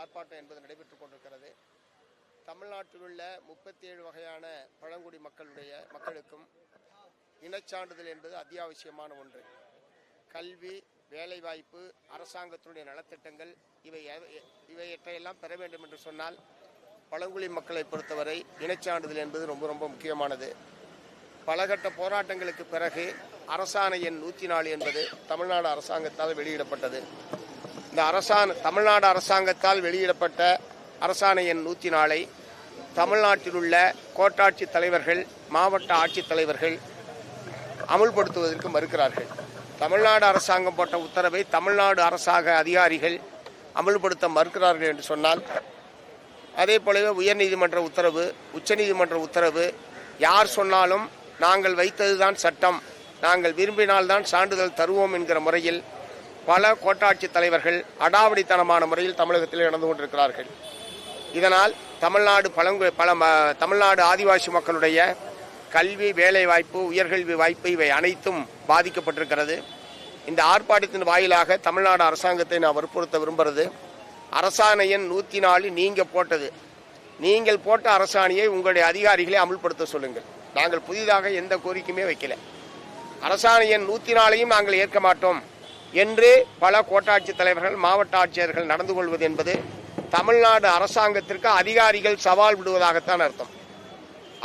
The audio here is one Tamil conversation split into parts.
ஆர்ப்பாட்டம் என்பது நடைபெற்றுக் கொண்டிருக்கிறது. தமிழ்நாட்டில் உள்ள முப்பத்தி ஏழு வகையான பழங்குடி மக்களுடைய மக்களுக்கும் இனச்சான்றிதழ் என்பது அத்தியாவசியமான ஒன்று. கல்வி வேலைவாய்ப்பு அரசாங்கத்தினுடைய நலத்திட்டங்கள் இவை இவையற்றையெல்லாம் பெற வேண்டும் என்று சொன்னால் பழங்குடி மக்களை பொறுத்தவரை இனச்சான்றிதழ் என்பது ரொம்ப ரொம்ப முக்கியமானது. பலகட்ட போராட்டங்களுக்கு பிறகு அரசாணை எண் நூற்றி நாலு என்பது தமிழ்நாடு அரசாங்கத்தால் வெளியிடப்பட்டது. இந்த தமிழ்நாடு அரசாங்கத்தால் வெளியிடப்பட்ட அரசாணை எண் நூற்றி நாளை தமிழ்நாட்டில் உள்ள கோட்டாட்சி தலைவர்கள் மாவட்ட ஆட்சித் தலைவர்கள் அமுல்படுத்துவதற்கு மறுக்கிறார்கள். தமிழ்நாடு அரசாங்கம் போட்ட உத்தரவை தமிழ்நாடு அரசாங்க அதிகாரிகள் அமுல்படுத்த மறுக்கிறார்கள் என்று சொன்னால் அதே போலவே உயர்நீதிமன்ற உத்தரவு உச்சநீதிமன்ற உத்தரவு யார் சொன்னாலும் நாங்கள் வைத்ததுதான் சட்டம் நாங்கள் விரும்பினால்தான் சான்றிதழ் தருவோம் என்கிற முறையில் பல கோட்டாட்சி தலைவர்கள் அடாவடித்தனமான முறையில் தமிழகத்தில் நடந்து கொண்டிருக்கிறார்கள். இதனால் தமிழ்நாடு பழங்கு பல ம- தமிழ்நாடு ஆதிவாசி மக்களுடைய கல்வி வேலைவாய்ப்பு உயர்கல்வி வாய்ப்பு இவை அனைத்தும் பாதிக்கப்பட்டிருக்கிறது. இந்த ஆர்ப்பாட்டத்தின் வாயிலாக தமிழ்நாடு அரசாங்கத்தை நான் வற்புறுத்த விரும்புகிறது அரசாணை எண் நூற்றி நாலு நீங்கள் போட்டது. நீங்கள் போட்ட அரசாணையை உங்களுடைய அதிகாரிகளை அமுல்படுத்த சொல்லுங்கள். நாங்கள் புதிதாக எந்த கோரிக்கையுமே வைக்கல. அரசாணை எண் நூற்றி நாலையும் நாங்கள் ஏற்க மாட்டோம். என்று பல கோட்டாட்சி தலைவர்கள் மாவட்ட ஆட்சியர்கள் நடந்து கொள்வது என்பது தமிழ்நாடு அரசாங்கத்திற்கு அதிகாரிகள் சவால் விடுவதாகத்தான் அர்த்தம்.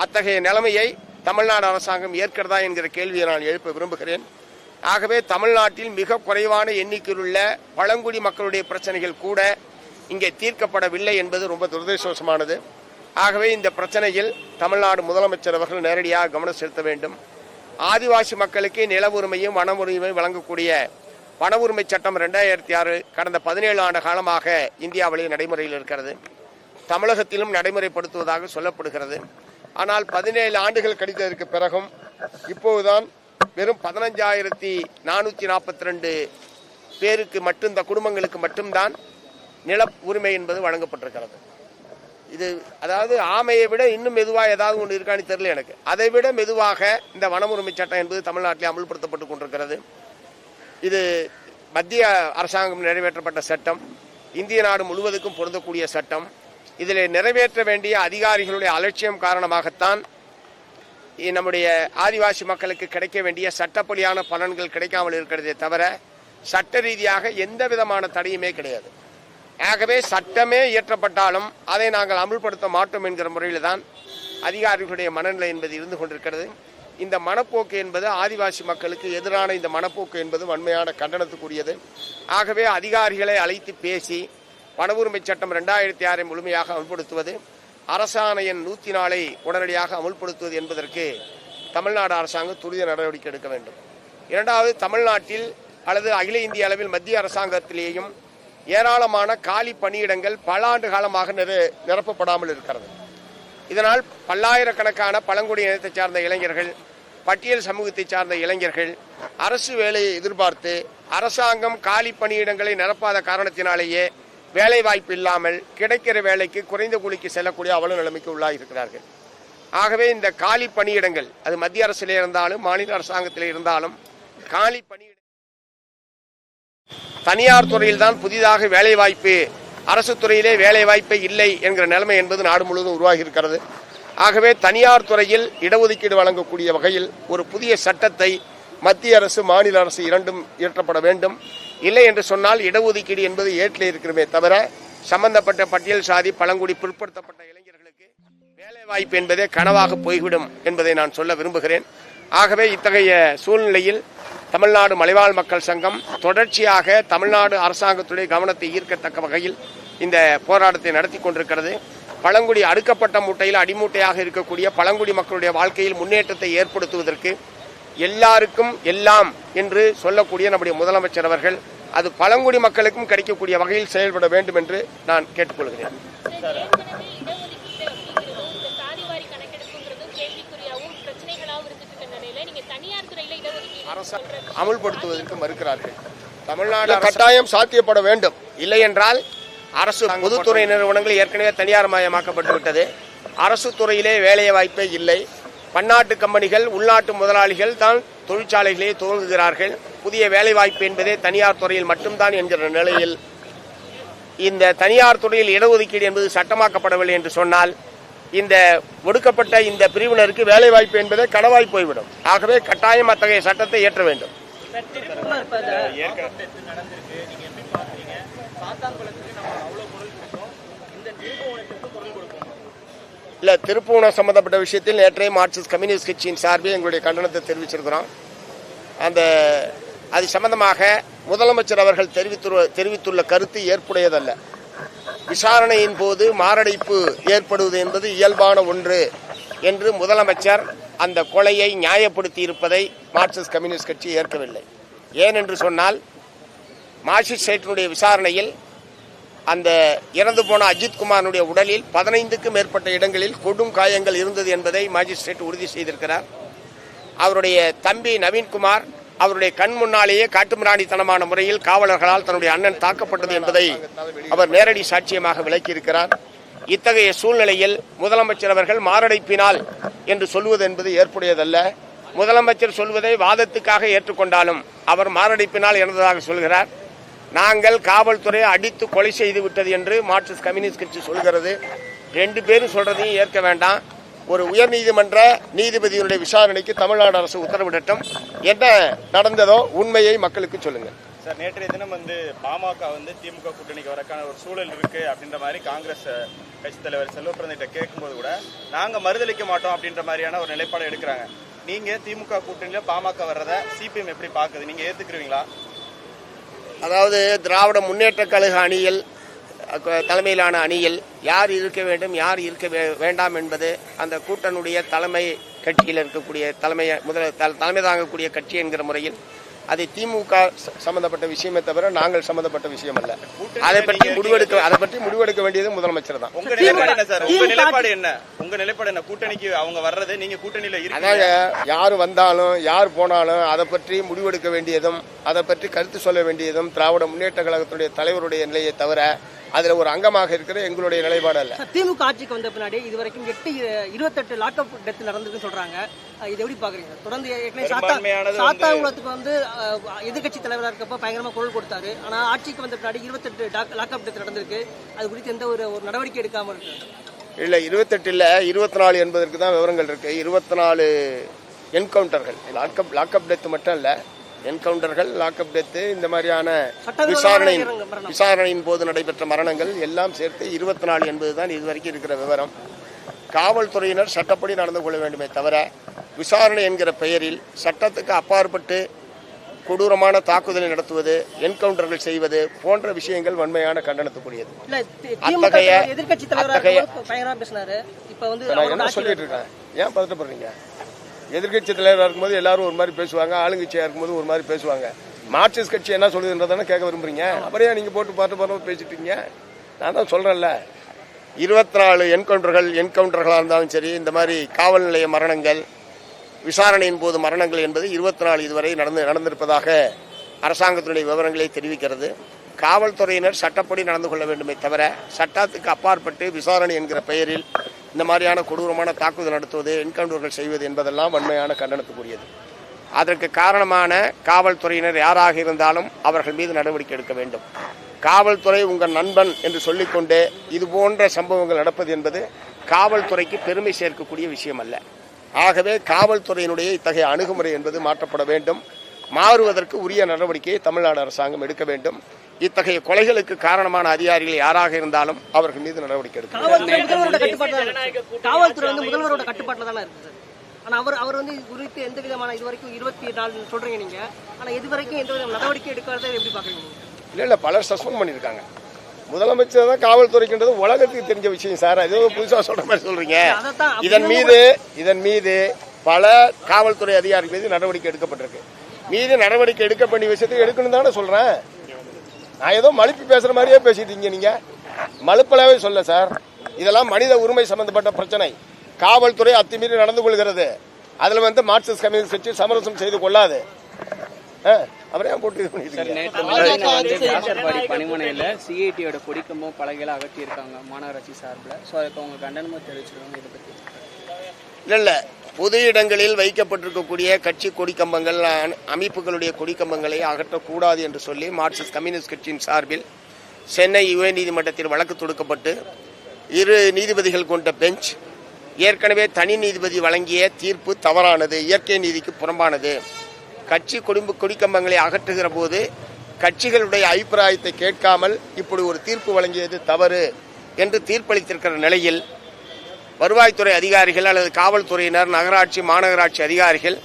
அத்தகைய நிலைமையை தமிழ்நாடு அரசாங்கம் ஏற்கிறதா என்கிற கேள்வியை நான் எழுப்ப விரும்புகிறேன். ஆகவே தமிழ்நாட்டில் மிக குறைவான எண்ணிக்கையிலுள்ள பழங்குடி மக்களுடைய பிரச்சனைகள் கூட இங்கே தீர்க்கப்படவில்லை என்பது ரொம்ப துரதிருஷ்டவசமானது. ஆகவே இந்த பிரச்சனையில் தமிழ்நாடு முதலமைச்சர் அவர்கள் நேரடியாக கவனம் செலுத்த வேண்டும். ஆதிவாசி மக்களுக்கு நில உரிமையும் வன உரிமையும் வழங்கக்கூடிய வன உரிமை சட்டம் ரெண்டாயிரத்தி ஆறு கடந்த பதினேழு ஆண்டு காலமாக இந்தியாவிலே நடைமுறையில் இருக்கிறது. தமிழகத்திலும் நடைமுறைப்படுத்துவதாக சொல்லப்படுகிறது. ஆனால் பதினேழு ஆண்டுகள் கழித்ததற்கு பிறகும் இப்போதுதான் வெறும் பதினஞ்சாயிரத்தி நானூற்றி நாற்பத்தி ரெண்டு பேருக்கு மட்டும் இந்த குடும்பங்களுக்கு மட்டும்தான் நில உரிமை என்பது வழங்கப்பட்டிருக்கிறது. இது அதாவது ஆமையை விட இன்னும் மெதுவாக ஏதாவது ஒன்று இருக்கான்னு தெரியல எனக்கு. அதை விட மெதுவாக இந்த வன உரிமை சட்டம் என்பது தமிழ்நாட்டில் அமல்படுத்தப்பட்டு கொண்டிருக்கிறது. இது மத்திய அரசாங்கம் நிறைவேற்றப்பட்ட சட்டம். இந்திய நாடு முழுவதுக்கும் பொருந்தக்கூடிய சட்டம். இதில் நிறைவேற்ற வேண்டிய அதிகாரிகளுடைய அலட்சியம் காரணமாகத்தான் நம்முடைய ஆதிவாசி மக்களுக்கு கிடைக்க வேண்டிய சட்டப்படியான பலன்கள் கிடைக்காமல் இருக்கிறதே தவிர சட்ட ரீதியாக எந்த விதமான தடையுமே கிடையாது. ஆகவே சட்டமே இயற்றப்பட்டாலும் அதை நாங்கள் அமுல்படுத்த மாட்டோம் என்கிற முறையில் தான் அதிகாரிகளுடைய மனநிலை என்பது இருந்து கொண்டிருக்கிறது. இந்த மனப்போக்கு என்பது ஆதிவாசி மக்களுக்கு எதிரான இந்த மனப்போக்கு என்பது வன்மையான கண்டனத்துக்குரியது. ஆகவே அதிகாரிகளை அழைத்து பேசி வன உரிமை சட்டம் ரெண்டாயிரத்தி ஆறை முழுமையாக அமல்படுத்துவது அரசாணையின் நூற்றி நாளை உடனடியாக அமுல்படுத்துவது என்பதற்கு தமிழ்நாடு அரசாங்கம் துரித நடவடிக்கை எடுக்க வேண்டும். இரண்டாவது தமிழ்நாட்டில் அல்லது அகில இந்திய அளவில் மத்திய அரசாங்கத்திலேயும் ஏராளமான காலி பணியிடங்கள் பல ஆண்டு காலமாக நிரப்பப்படாமல் இருக்கிறது. இதனால் பல்லாயிரக்கணக்கான பழங்குடி இனத்தை சார்ந்த இளைஞர்கள் பட்டியல் சமூகத்தை சார்ந்த இளைஞர்கள் அரசு வேலையை எதிர்பார்த்து அரசாங்கம் காலி பணியிடங்களை நிரப்பாத காரணத்தினாலேயே வேலை வாய்ப்பு இல்லாமல் கிடைக்கிற வேலைக்கு குறைந்த கூலிக்கு செல்லக்கூடிய அவல நிலைமைக்கு உள்ளாகியிருக்கிறார்கள் ஆகவே இந்த காலி பணியிடங்கள் அது மத்திய அரசிலே இருந்தாலும் மாநில அரசாங்கத்திலே இருந்தாலும் காலி பணியிட தனியார் துறையில்தான் புதிதாக வேலைவாய்ப்பு அரசு துறையிலே வேலைவாய்ப்பே இல்லை என்கிற நிலைமை என்பது நாடு முழுவதும் உருவாகி இருக்கிறது ஆகவே தனியார் துறையில் இடஒதுக்கீடு வழங்கக்கூடிய வகையில் ஒரு புதிய சட்டத்தை மத்திய அரசு மாநில அரசு இரண்டும் இயற்றப்பட வேண்டும். இல்லை என்று சொன்னால் இடஒதுக்கீடு என்பது ஏற்றில் இருக்கிறமே தவிர சம்பந்தப்பட்ட பட்டியல் சாதி பழங்குடி பிற்படுத்தப்பட்ட இளைஞர்களுக்கு வேலைவாய்ப்பு என்பதே கனவாக போய்விடும் என்பதை நான் சொல்ல விரும்புகிறேன். ஆகவே இத்தகைய சூழ்நிலையில் தமிழ்நாடு மலைவாழ் மக்கள் சங்கம் தொடர்ச்சியாக தமிழ்நாடு அரசாங்கத்துடைய கவனத்தை ஈர்க்கத்தக்க வகையில் இந்த போராட்டத்தை நடத்தி கொண்டிருக்கிறது. பழங்குடி அடுக்கப்பட்ட மூட்டையில் அடிமூட்டையாக இருக்கக்கூடிய பழங்குடி மக்களுடைய வாழ்க்கையில் முன்னேற்றத்தை ஏற்படுத்துவதற்கு எல்லாருக்கும் எல்லாம் என்று சொல்லக்கூடிய நம்முடைய முதலமைச்சர் அவர்கள் அது பழங்குடி மக்களுக்கும் கிடைக்கக்கூடிய வகையில் செயல்பட வேண்டும் என்று நான் கேட்டுக்கொள்கிறேன் சார், ஏற்கனவே இடஒதுக்கீடு அப்படிங்கிறதும் இந்த சாதிவாரி கணக்கெடுப்புங்கிறதும் கேள்விக்குறியாகவும் பிரச்சனைகளாகவும் இருந்துட்டு இருக்க நிலையில நீங்க தனியார் துறையில இடஒதுக்கீடு அரசு அமுல்படுத்துவதற்கு மறுக்கிறார்கள். தமிழ்நாடு கட்டாயம் சாத்தியப்பட வேண்டும். இல்லை என்றால் அரசு பொதுத்துறை நிறுவனங்கள் ஏற்கனவே தனியார் மயமாக்கப்பட்டு விட்டது. அரசு துறையிலே வேலை வாய்ப்பே இல்லை. பன்னாட்டு கம்பெனிகள் உள்நாட்டு முதலாளிகள் தான் தொழிற்சாலைகளை துவங்குகிறார்கள். புதிய வேலை வாய்ப்பு என்பதே தனியார் துறையில் மட்டும்தான் என்கிற நிலையில் இந்த தனியார் துறையில் இடஒதுக்கீடு என்பது சட்டமாக்கப்படவில்லை என்று சொன்னால் இந்த ஒடுக்கப்பட்ட இந்த பிரிவினருக்கு வேலை வாய்ப்பு என்பதே கனவாய் போய்விடும். ஆகவே கட்டாயம் அத்தகைய சட்டத்தை இயற்ற வேண்டும். இல்ல திருப்பூணம் சம்பந்தப்பட்ட விஷயத்தில் நேற்றைய மார்க்சிஸ்ட் கம்யூனிஸ்ட் கட்சியின் சார்பில் எங்களுடைய கண்டனத்தை தெரிவிச்சிருக்கிறோம். அந்த அது சம்பந்தமாக முதலமைச்சர் அவர்கள் தெரிவித்துள்ள தெரிவித்துள்ள கருத்து ஏற்புடையதல்ல. விசாரணையின் போது மாரடைப்பு ஏற்படுவது என்பது இயல்பான ஒன்று என்று முதலமைச்சர் அந்த கொலையை நியாயப்படுத்தி இருப்பதை மார்க்சிஸ்ட் கம்யூனிஸ்ட் கட்சி ஏற்கவில்லை. ஏனென்று சொன்னால் மாஜிஸ்ட்ரேட்டினுடைய விசாரணையில் அந்த இறந்து போன அஜித்குமாரனுடைய உடலில் பதினைந்துக்கும் மேற்பட்ட இடங்களில் கொடும் காயங்கள் இருந்தது என்பதை மாஜிஸ்ட்ரேட் உறுதி செய்திருக்கிறார். அவருடைய தம்பி நவீன்குமார் அவருடைய கண் முன்னாலேயே காட்டுமிராணித்தனமான முறையில் காவலர்களால் தன்னுடைய அண்ணன் தாக்கப்பட்டது என்பதை அவர் நேரடி சாட்சியமாக விளக்கியிருக்கிறார். இத்தகைய சூழ்நிலையில் முதலமைச்சர் அவர்கள் மாரடைப்பினால் என்று சொல்வது என்பது ஏற்புடையதல்ல. முதலமைச்சர் சொல்வதை வாதத்துக்காக ஏற்றுக்கொண்டாலும் அவர் மாரடைப்பினால் இறந்ததாக சொல்கிறார். நாங்கள் காவல்துறையை அடித்து கொலை செய்து விட்டது என்று மார்க்சிஸ்ட் கம்யூனிஸ்ட் கட்சி சொல்கிறது. ரெண்டு பேரும் சொல்றதையும் ஏற்க வேண்டாம். ஒரு உயர்நீதிமன்ற நீதிபதியினுடைய விசாரணைக்கு தமிழ்நாடு அரசு உத்தரவிடட்டும். என்ன நடந்ததோ உண்மையை மக்களுக்கு சொல்லுங்கள். சார் நேற்றைய தினம் வந்து பாமக வந்து திமுக கூட்டணிக்கு வரக்கான ஒரு சூழல் இருக்கு அப்படின்ற மாதிரி காங்கிரஸ் கட்சி தலைவர் செல்வப்பிரந்திட்ட கேட்கும்போது கூட நாங்க மறுதளிக்க மாட்டோம் அப்படின்ற மாதிரியான ஒரு நிலைப்பாடு எடுக்கிறாங்க. நீங்க திமுக கூட்டணியில பாமக வர்றத சிபிஎம் எப்படி பாக்குது நீங்க ஏத்துக்கிறீங்களா? அதாவது திராவிட முன்னேற்ற கழக அணியில் தலைமையிலான அணியில் யார் இருக்க வேண்டும் யார் இருக்க வேண்டாம் என்பது அந்த கூட்டனுடைய தலைமை கட்சியில் இருக்கக்கூடிய தலைமை முதல தலைமை தாங்கக்கூடிய கட்சி என்கிற முறையில் அது திமுக சம்பந்தப்பட்ட விஷயமே தவிர நாங்கள் சம்பந்தப்பட்ட விஷயம் அல்ல அதை பற்றி முடிவெடுக்க அதை பற்றி முடிவெடுக்க வேண்டியது முதலமைச்சர் தான். உங்க நிலைப்பாடு என்ன சார்? உங்க நிலைப்பாடு என்ன? உங்க நிலைப்பாடு என்ன? கூட்டணிக்கு அவங்க வர்றது நீங்க கூட்டணியில அதாங்க யார் வந்தாலும் யார் போனாலும் அதை பற்றி முடிவெடுக்க வேண்டியதும் அதை பற்றி கருத்து சொல்ல வேண்டியதும் திராவிட முன்னேற்ற கழகத்துடைய தலைவருடைய நிலையை தவிர அதில் ஒரு அங்கமாக இருக்கிற எங்களுடைய நிலைப்பாடு அல்ல. திமுக ஆட்சிக்கு வந்த பின்னாடி இது வரைக்கும் எட்டு இருபத்தெட்டு லாக்அப் டெத் நடந்திருக்குன்னு சொல்றாங்க. இது எப்படி பாக்குறீங்க தொடர்ந்து ஏற்கனவே சாத்தாங்குளத்துக்கு வந்து எதிர்கட்சி தலைவராக இருக்கப்ப பயங்கரமா குரல் கொடுத்தாரு. ஆனா ஆட்சிக்கு வந்த பின்னாடி இருபத்தெட்டு லாக்அப் டெத் நடந்திருக்கு. அது குறித்து எந்த ஒரு ஒரு நடவடிக்கை எடுக்காம இருக்கு? இல்லை இருபத்தெட்டில் இருபத்தி நாலு என்பதற்கு தான் விவரங்கள் இருக்கு. இருபத்தி நாலு என்கவுண்டர்கள். லாக்அப் லாக்அப் டெத் மட்டும் இல்லை என்கவுண்டர்கள் லாக்அப் டெத்து இந்த மாதிரியான விசாரணையின். விசாரணையின் போது நடைபெற்ற மரணங்கள் எல்லாம் சேர்த்து இருபத்தி நாலு என்பதுதான் இதுவரைக்கும் இருக்கிற விவரம். காவல்துறையினர் சட்டப்படி நடந்து கொள்ள வேண்டுமே தவிர விசாரணை என்கிற பெயரில் சட்டத்துக்கு அப்பாற்பட்டு கொடூரமான தாக்குதலை நடத்துவது என்கவுண்டர்கள் செய்வது போன்ற விஷயங்கள் வன்மையான கண்டனத்துக்குரியது. அத்தகைய- தலைவர் பயங்கரமா பேசினாரு. இப்ப வந்து சொல்லிட்டு இருக்கேன்? ஏன் பதட்டப்படுறீங்க? எதிர்க்கட்சி தலைவராக இருக்கும்போது எல்லாரும் ஒரு மாதிரி பேசுவாங்க ஆளுங்கட்சியாக இருக்கும்போது ஒரு மாதிரி பேசுவாங்க. மார்க்சிஸ்ட் கட்சி என்ன சொல்லுதுன்றதானே கேட்க விரும்புறீங்க? அப்புறம் நீங்கள் நீங்க போட்டு பார்த்து பார்த்து பேசிட்டு நான் தான் சொல்றேன்ல. இருபத்தி நாலு என்கவுண்டர்கள் என்கவுண்டர்களாக இருந்தாலும் சரி இந்த மாதிரி காவல் நிலைய மரணங்கள் விசாரணையின் போது மரணங்கள் என்பது இருபத்தி நாலு இதுவரை நடந்து நடந்திருப்பதாக அரசாங்கத்தினுடைய விவரங்களை தெரிவிக்கிறது. காவல்துறையினர் சட்டப்படி நடந்து கொள்ள வேண்டுமே தவிர சட்டத்துக்கு அப்பாற்பட்டு விசாரணை என்கிற பெயரில் இந்த மாதிரியான கொடூரமான தாக்குதல் நடத்துவது என்கவுண்டர்கள் செய்வது என்பதெல்லாம் வன்மையான கண்டனத்துக்குரியது. அதற்கு காரணமான காவல்துறையினர் யாராக இருந்தாலும் அவர்கள் மீது நடவடிக்கை எடுக்க வேண்டும். காவல்துறை உங்கள் நண்பன் என்று சொல்லிக்கொண்டே இது போன்ற சம்பவங்கள் நடப்பது என்பது காவல்துறைக்கு பெருமை சேர்க்கக்கூடிய விஷயம் அல்ல ஆகவே காவல்துறையினுடைய இத்தகைய அணுகுமுறை என்பது மாற்றப்பட வேண்டும். மாறுவதற்கு உரிய நடவடிக்கையை தமிழ்நாடு அரசாங்கம் எடுக்க வேண்டும். இத்தகைய கொலைகளுக்கு காரணமான அதிகாரிகள் யாராக இருந்தாலும் அவர்கள் மீது நடவடிக்கை எடுக்க வேண்டும். காவல்துறை முதல்வரோட கட்டுப்பாட்டில் தான் இருக்கு. காவல்துறை வந்து முதல்வரோட கட்டுப்பாட்டில் தானே ஆனா அவர் அவர் வந்து இது குறித்து எந்த விதமான இது வரைக்கும் இருபத்தி நாலு சொல்றீங்க நீங்க. ஆனா இது வரைக்கும் எந்த வித நடவடிக்கை எடுக்காத எப்படி பாக்குறீங்க? இல்லை இல்லை பலர் சஸ்பெண்ட் பண்ணியிருக்காங்க. முதலமைச்சர் தான் காவல்துறைக்குன்றது உலகத்துக்கு தெரிஞ்ச விஷயம் சார். அது ஏதோ புதுசாக சொல்ற மாதிரி சொல்றீங்க. இதன் மீது இதன் மீது பல காவல்துறை அதிகாரிகள் மீது நடவடிக்கை எடுக்கப்பட்டிருக்கு. மீது நடவடிக்கை எடுக்க வேண்டிய விஷயத்தை எடுக்கணும் தானே சொல்றேன். நான் ஏதோ மழுப்பி பேசுற மாதிரியே பேசிட்டீங்க நீங்க. மழுப்பலாவே சொல்ல சார். இதெல்லாம் மனித உரிமை சம்பந்தப்பட்ட பிரச்சனை. காவல்துறை அத்துமீறி நடந்து கொள்கிறது. அதுல வந்து மார்க்சிஸ்ட் கம்யூனிஸ்ட் கட்சி சமரசம் செய்து கொள்ளாது. ஆ, அப்புறம் ஏன் போட்டு இது பண்ணிட்டு பணிமனையில் சிஐடியோட கொடிக்கம்பம் பலகைகளை அகற்றியிருக்காங்க மாநகராட்சி சார்பில். ஸோ அதுக்கு அவங்க கண்டனமும் தெரிவிச்சிருக்காங்க இதை பற்றி இல்ல இல்ல. பொது இடங்களில் வைக்கப்பட்டிருக்கக்கூடிய கட்சி கொடிக்கம்பங்கள் அமைப்புகளுடைய கொடிக்கம்பங்களை அகற்றக்கூடாது என்று சொல்லி மார்க்சிஸ்ட் கம்யூனிஸ்ட் கட்சியின் சார்பில் சென்னை உயர்நீதிமன்றத்தில் வழக்கு தொடுக்கப்பட்டு இரு நீதிபதிகள் கொண்ட பெஞ்ச் ஏற்கனவே தனி நீதிபதி வழங்கிய தீர்ப்பு தவறானது இயற்கை நீதிக்கு புறம்பானது. கட்சி குடும்ப கொடிக்கம்பங்களை அகற்றுகிற போது கட்சிகளுடைய அபிப்பிராயத்தை கேட்காமல் இப்படி ஒரு தீர்ப்பு வழங்கியது தவறு என்று தீர்ப்பளித்திருக்கிற நிலையில் வருவாய்த்துறை அதிகாரிகள் அல்லது காவல்துறையினர் நகராட்சி மாநகராட்சி அதிகாரிகள்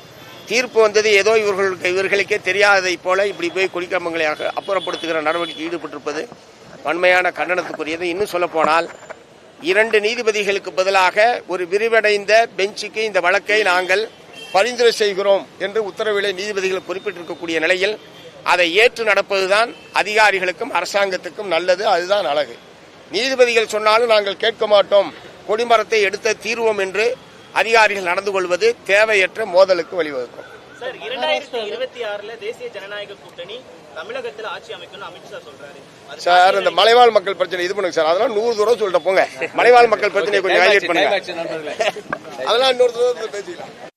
தீர்ப்பு வந்தது ஏதோ இவர்களுக்கு இவர்களுக்கே தெரியாததைப் போல இப்படி போய் குடிக்கம்பங்களை அப்புறப்படுத்துகிற நடவடிக்கை ஈடுபட்டிருப்பது வன்மையான கண்டனத்துக்குரியது. இன்னும் சொல்லப்போனால் இரண்டு நீதிபதிகளுக்கு பதிலாக ஒரு விரிவடைந்த பெஞ்சுக்கு இந்த வழக்கை நாங்கள் பரிந்துரை செய்கிறோம் என்று உத்தரவிலே நீதிபதிகள் குறிப்பிட்டிருக்கக்கூடிய நிலையில் அதை ஏற்று நடப்பதுதான் அதிகாரிகளுக்கும் அரசாங்கத்துக்கும் நல்லது. அதுதான் அழகு. நீதிபதிகள் சொன்னாலும் நாங்கள் கேட்க மாட்டோம். கொடிமரத்தை எடுத்த தீர்வோம் என்று அதிகாரிகள் நடந்து கொள்வது தேவையற்ற மோதலுக்கு வழிவகுக்கும். சார் இரண்டாயிரத்தி இருபத்தி ஆறுல தேசிய ஜனநாயக கூட்டணி தமிழகத்தில் ஆட்சி அமைக்கணும்னு அமித்ஷா சொல்றாரு. சார் இந்த மலைவாழ் மக்கள் பிரச்சனை இது பண்ணுங்க சார். அதெல்லாம் நூறு தூரம் சொல்லிட்டு போங்க. மலைவாழ் மக்கள் பிரச்சனையை கொஞ்சம் ஹைலைட் பண்ணுங்க. அதெல்லாம் இன்னொரு தூரம் பேசிக்கலாம்